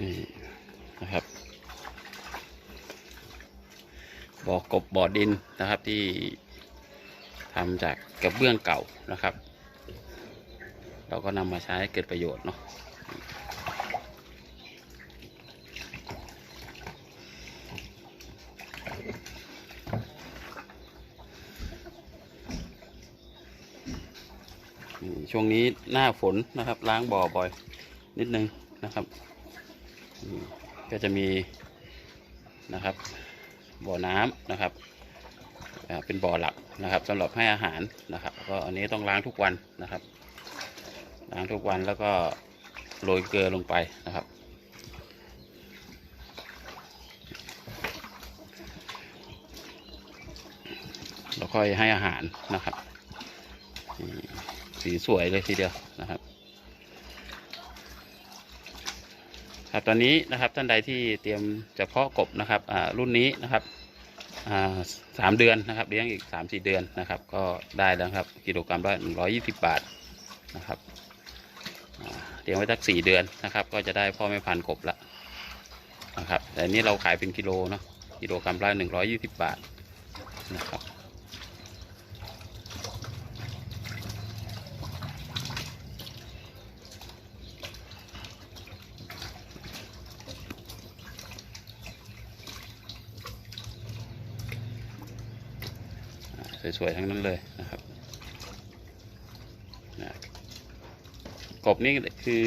นี่นะครับบ่อกบบ่อดินนะครับที่ทำจากกระเบื้องเก่านะครับ เราก็นำมาใช้เกิดประโยชน์เนาะช่วงนี้หน้าฝนนะครับ ล้างบ่อบ่อยนิดนึงนะครับ ก็จะมีนะครับบ่อน้ำนะครับเป็นบ่อหลักนะครับสำหรับให้อาหารนะครับก็อันนี้ต้องล้างทุกวันนะครับ ล้างทุกวันแล้วก็โรยเกลือลงไปนะครับ แล้วค่อยให้อาหารนะครับ สีสวยเลยทีเดียวนะครับ ครับตอนนี้นะครับท่านใดที่เตรียมจะเพาะกบนะครับรุ่นนี้นะครับสามเดือนนะครับเลี้ยงอีกสามสี่เดือนนะครับ ก็ได้แล้วครับกิโลกรัมละหนึ่งร้อยยี่สิบบาทนะครับเตรียมไว้สักสี่เดือนนะครับ ก็จะได้พ่อแม่พันธุ์กบละนะครับแต่นนี้เราขายเป็นกิโลเนาะกิโลกรัมละหนึ่งร้อยยี่สิบบาทนะครับ สวยๆ ทั้งนั้นเลยนะครับนะกบนี่คือ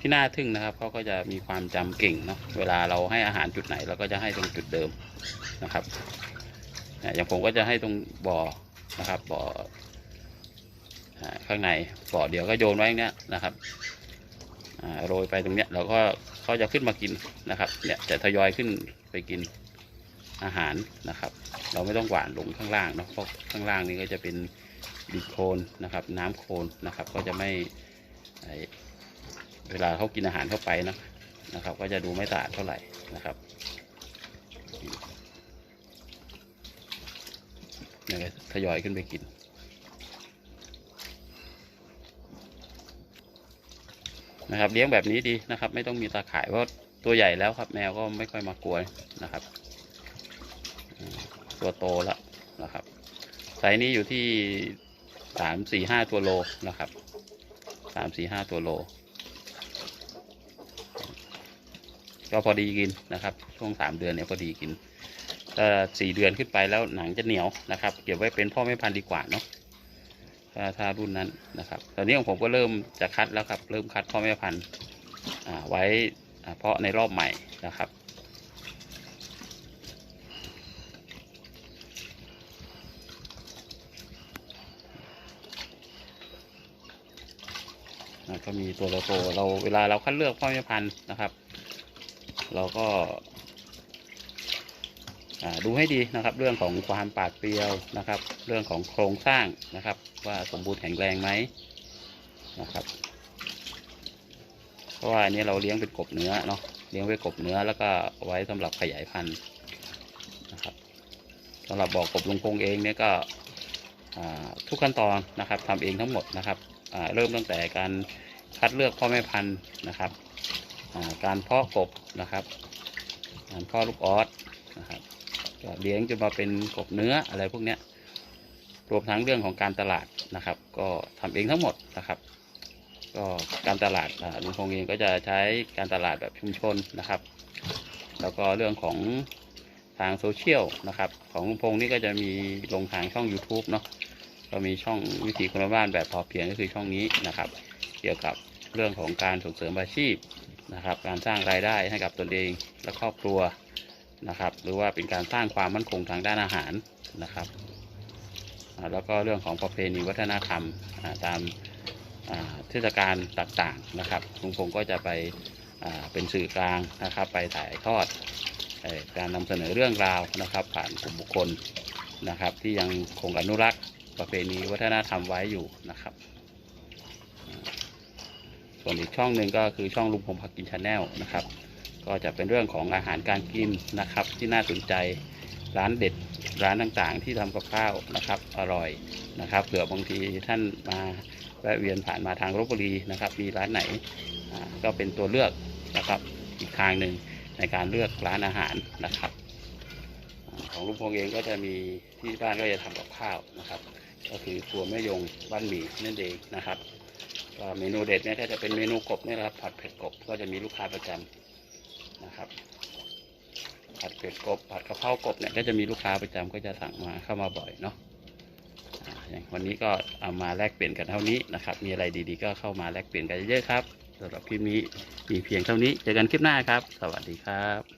ที่น่าทึ่งนะครับเขาก็จะมีความจำเก่งเนาะเวลาเราให้อาหารจุดไหนเราก็จะให้ตรงจุดเดิมนะครับอ่าอย่างผมก็จะให้ตรงบ่อนะครับบ่อข้างในบ่อเดียวก็โยนไว้อย่างเนี้ยนะครับโรยไปตรงเนี้ยเราก็เขาจะขึ้นมากินนะครับเนี่ยจะทยอยขึ้นไปกิน อาหารนะครับ เราไม่ต้องหวานลงข้างล่างเนาะเพราะข้างล่างนี้ก็จะเป็นดินโคลนนะครับ น้ำโคลนนะครับ ก็จะไม่เวลาเขากินอาหารเข้าไปนะนะครับ ก็จะดูไม่สะอาดเท่าไหร่นะครับเนี่ยก็ทยอยขึ้นไปกินนะครับเลี้ยงแบบนี้ดีนะครับ ไม่ต้องมีตาข่ายเพราะตัวใหญ่แล้วครับ แมวก็ไม่ค่อยมากลัวนะครับ ตัวโตแล้วนะครับไซส์นี้อยู่ที่สามสี่ห้าตัวโลนะครับสามสี่ห้าตัวโล ก็พอดีกินนะครับ ช่วงสามเดือนเนี่ยพอดีกินถ้าสี่เดือนขึ้นไปแล้วหนังจะเหนียวนะครับ เก็บไว้เป็นพ่อแม่พันธุ์ดีกว่าเนาะถ้าถ้ารุ่นนั้นนะครับ ตอนนี้ของผมก็เริ่มจะคัดแล้วครับ เริ่มคัดพ่อแม่พันธุ์ไว้เพาะในรอบใหม่นะครับ ก็มีตัวโตเราเวลาเราคัดเลือกพ่อแม่พันธุ์นะครับ เราก็ดูให้ดีนะครับ เรื่องของความปาดเปรียวนะครับ เรื่องของโครงสร้างนะครับ ว่าสมบูรณ์แข็งแรงไหมนะครับ เพราะว่าอันนี้เราเลี้ยงเป็นกบเนื้อเนาะเลี้ยงไว้กบเนื้อแล้วก็ไว้สำหรับขยายพันธุ์นะครับสำหรับบอกกบลุงพงเองเนี่ยก็ทุกขั้นตอนนะครับทำเองทั้งหมดนะครับ เริ่มตั้งแต่การคัดเลือกพ่อแม่พันธุ์นะครับ การเพาะกบนะครับ การเพาะลูกออสนะครับเลี้ยงจนมาเป็นกบเนื้ออะไรพวกเนี้ยรวมทั้งเรื่องของการตลาดนะครับ ก็ทำเองทั้งหมดนะครับ ก็การตลาดอ่าลุงพงเองก็จะใช้การตลาดแบบชุมชนนะครับ แล้วก็เรื่องของทางโซเชียลนะครับ ของลุงพงนี่ก็จะมีลงทางช่อง YouTube เนาะ ก็มีช่องวิถีคนละบ้านแบบพอเพียงก็คือช่องนี้นะครับ เกี่ยวกับเรื่องของการส่งเสริมอาชีพนะครับ การสร้างรายได้ให้กับตนเองและครอบครัวนะครับ หรือว่าเป็นการสร้างความมั่นคงทางด้านอาหารนะครับแล้วก็เรื่องของประเพณีวัฒนธรรมตามเทศกาลต่างๆนะครับลุงพงก็จะไปเป็นสื่อกลางนะครับ ไปถ่ายทอดการนำเสนอเรื่องราวนะครับ ผ่านกลุ่มบุคคลนะครับ ที่ยังคงอนุรักษ์ ประเพณีวัฒนธรรมไว้อยู่นะครับ ส่วนอีกช่องหนึ่งก็คือช่องลุงพงพักกินชาแนลนะครับ ก็จะเป็นเรื่องของอาหารการกินนะครับ ที่น่าสนใจร้านเด็ดร้านต่างๆ ที่ทำกับข้าวนะครับ อร่อยนะครับเผื่อบางทีท่านมาแวะเวียนผ่านมาทางลบบุรีนะครับ มีร้านไหนก็เป็นตัวเลือกนะครับอีกทางหนึ่งในการเลือกร้านอาหารนะครับ ของลุงพงเองก็จะมีที่บ้านก็จะทำกับข้าวนะครับ ก็คือครัวแม่ยงบ้านหมี่นั่นเองนะครับเมนูเด็ดเนี่ยก็จะเป็นเมนูกบนี่นะครับผัดเผ็ดกบก็จะมีลูกค้าประจำนะครับผัดเผ็ดกบผัดกะเพรากบเนี่ยก็จะมีลูกค้าประจำก็จะสั่งมาเข้ามาบ่อยเนาะอย่างวันนี้ก็เอามาแลกเปลี่ยนกันเท่านี้นะครับ มีอะไรดีๆ ก็เข้ามาแลกเปลี่ยนกันเยอะๆครับสำหรับคลิปนี้มีเพียงเท่านี้เจอกันคลิปหน้าครับ สวัสดีครับ